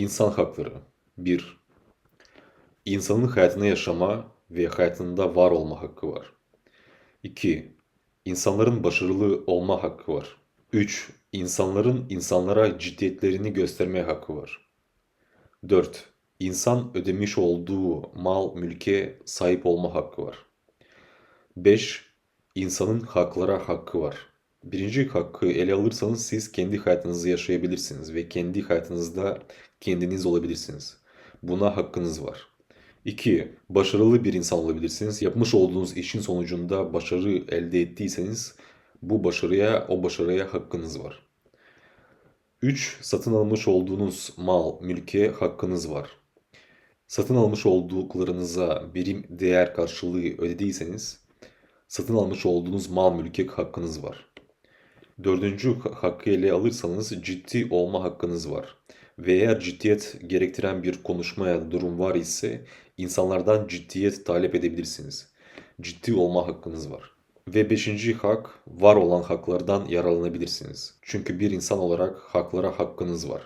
İnsan hakları 1. İnsanın hayatını yaşama ve hayatında var olma hakkı var. 2. İnsanların başarılı olma hakkı var. 3. İnsanların insanlara ciddiyetlerini gösterme hakkı var. 4. İnsan ödemiş olduğu mal, mülke sahip olma hakkı var. 5. İnsanın haklara hakkı var. Birinci hakkı ele alırsanız siz kendi hayatınızı yaşayabilirsiniz ve kendi hayatınızda kendiniz olabilirsiniz. Buna hakkınız var. 2. Başarılı bir insan olabilirsiniz. Yapmış olduğunuz işin sonucunda başarı elde ettiyseniz bu başarıya, o başarıya hakkınız var. 3. Satın almış olduğunuz mal, mülke hakkınız var. Satın almış olduklarınıza birim değer karşılığı ödediyseniz satın almış olduğunuz mal mülke hakkınız var. Dördüncü hakkı ele alırsanız ciddi olma hakkınız var. Ve eğer ciddiyet gerektiren bir konuşma ya da durum var ise insanlardan ciddiyet talep edebilirsiniz. Ciddi olma hakkınız var. Ve beşinci hak, var olan haklardan yararlanabilirsiniz. Çünkü bir insan olarak haklara hakkınız var.